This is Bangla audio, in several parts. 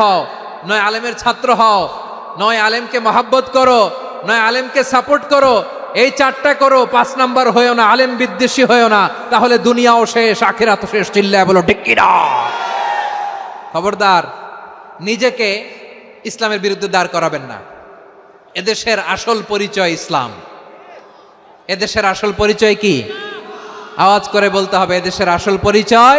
হও, নয় আলেমের ছাত্র হও, নয় আলেমকে মহাব্বত করো, নয় আলেমকে সাপোর্ট করো, এই চারটা করো, পাঁচ নাম্বার হয়েও না, আলেম বিদ্বেষী হয়েও না, তাহলে দুনিয়াও শেষ আখেরাত শেষ, চিল্লায় বলো টিকিরা খবরদার, নিজেকে ইসলামের বিরুদ্ধে দাঁড় করাবেন না। এদেশের আসল পরিচয় ইসলাম। এদেশের আসল পরিচয় কি? আওয়াজ করে বলতে হবে, এদেশের আসল পরিচয়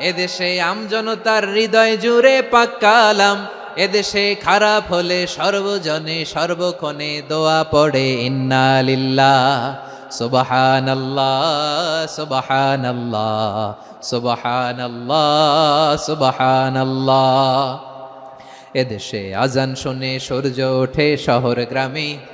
এদেশে আমজনতার হৃদয় জুড়ে পাক্কালাম এদেশে খারাপ হলে সর্বজনে সর্বক্ষণে দোয়া পড়ে, ইন্না লিল্লাহ সুবাহান আল্লাহ সুবাহান আল্লাহ সুবাহান আল্লাহ সুবাহান আল্লাহ এদেশে আজান শুনে সূর্য ওঠে শহর গ্রামে।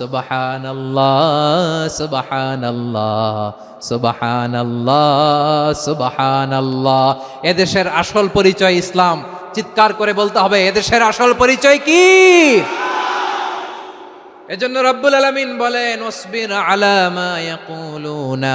সুবাহান আল্লাহ সুবাহান আল্লাহ সুবাহান আল্লাহ সুবাহান আল্লাহ এদেশের আসল পরিচয় ইসলাম। চিৎকার করে বলতে হবে, এদেশের আসল পরিচয় কি? এজন্য রব্বুল আলামিন বলেন ওসবির আলা মা ইয়াকুলুনা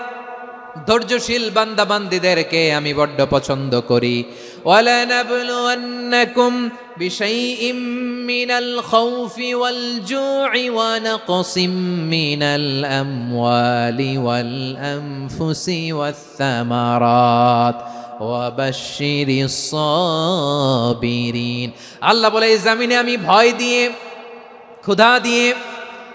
ধৈর্যশীল বান্দা বান্দিদেরকে আমি বড্ড পছন্দ করি। ওয়ালানাবলুয়ান্নাকুম বিশাইইম মিনাল খাউফি ওয়াল জু'i ওয়া নাকসিম মিনাল আমওয়ালি ওয়াল আনফুসি ওয়াস সামারাত। ওয়াবাশশিরিস আল্লাহ বলে, এই আমি ভয় দিয়ে, ক্ষুধা দিয়ে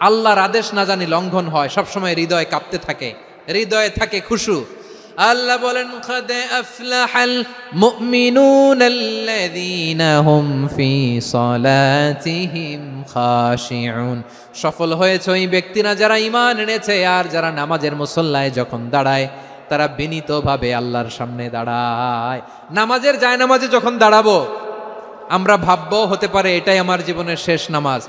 আল্লাহর আদেশ না জানি লঙ্ঘন হয়, সবসময় হৃদয় কাঁপতে থাকে। হৃদয়ে থাকে খুশু। আল্লাহ বলেন খাদে আফলাহাল মুমিনুন আল্লাযীনা হুম ফি সালাতিহিম খাশিউন। সফল হয়েছে ওই ব্যক্তিরা যারা ঈমান এনেছে, আর যারা নামাজের মুসল্লায় যখন দাঁড়ায়, তারা বিনীতভাবে আল্লাহর সামনে দাঁড়ায়। নামাজের জায়নামাজে যখন দাঁড়াবো, আমরা ভাববো হতে পারে এটাই আমার জীবনের শেষ নামাজ।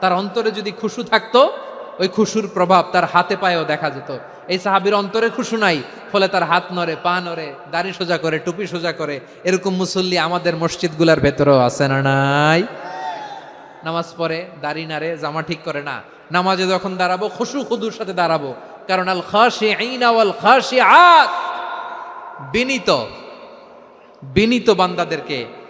তার অন্তরে যদি খুশু থাকতো, ওই খুশুর প্রভাব তার হাতে পায়েও দেখা যেত। এই সাহাবির অন্তরে খুশু নাই, ফলে তার হাত নড়ে, পা নড়ে, দাড়ি সোজা করে, টুপি সোজা করে, এরকম মুসল্লি আমাদের মসজিদগুলার ভেতরেও আছে না নাই? নামাজ পড়ে, দাড়ি নাড়ে, জামা ঠিক করে না। নামাজে যখন দাঁড়াবো, খুশু খুদুর সাথে দাঁড়াবো। কারণ আল খাশিঈনা ওয়াল খাশিআত বিনীত বিনীত বান্দাদেরকে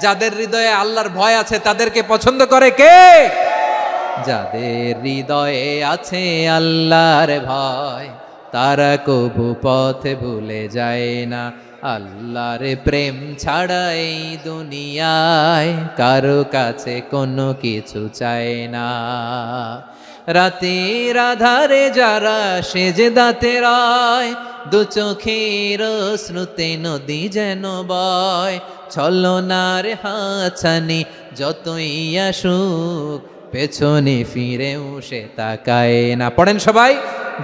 যাদের হৃদয়ে আল্লাহর ভয় আছে, তাদেরকে পছন্দ করে কে? যাদের হৃদয়ে আছে আল্লাহর ভয়, তারা কবু পথে ভুলে যায় না। আল্লাহর প্রেম ছাড়া এই দুনিয়ায় কারও কাছে কোনো কিছু চায় না। রাতের আধারে যারা সেজে দাঁতে রায়, দু চোখের শ্রুতে নদী যেন বয়। ছলনার হাছানি যতই আসুক, পেছনে ফিরেও সে তাকায় না। পড়েন সবাই,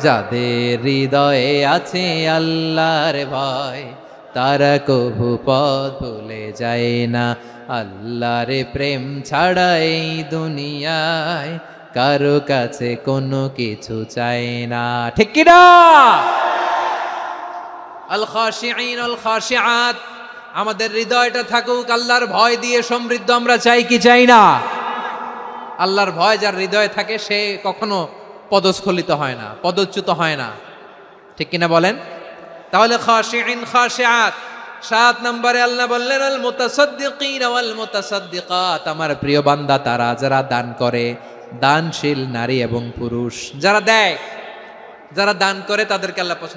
যাদের হৃদয়ে আছে আল্লাহর ভয়, তারা কভু পথ ভুলে যায় না। আল্লাহর প্রেম ছাড়া এই দুনিয়ায় কারও কাছে কোনো কিছু চাই না। ঠিক কিনা আল খাশিঈন আল খাশিআত আমাদের হৃদয়টা থাকুক, আল্লাহর ভয় দিয়ে সমৃদ্ধ আমরা চাই কি চাই না? আল্লাহর ভয় যার হৃদয়ে থাকে, সে কখনো পদস্খলিত হয় না, পদচ্যুত হয় না। ঠিক কিনা বলেন? তাহলে খাশিঈন, খাশিআত, সাত নম্বরে আল্লাহ বললেন আল মুতাসাদ্দিকিন ওয়াল মুতাসাদ্দিকাত আমার প্রিয় বান্দা, তারা যারা দান করে দানশীল নারী এবং পুরুষ যারা দেয় যারা দান করে তাদেরকে আল্লাহ পছন্দ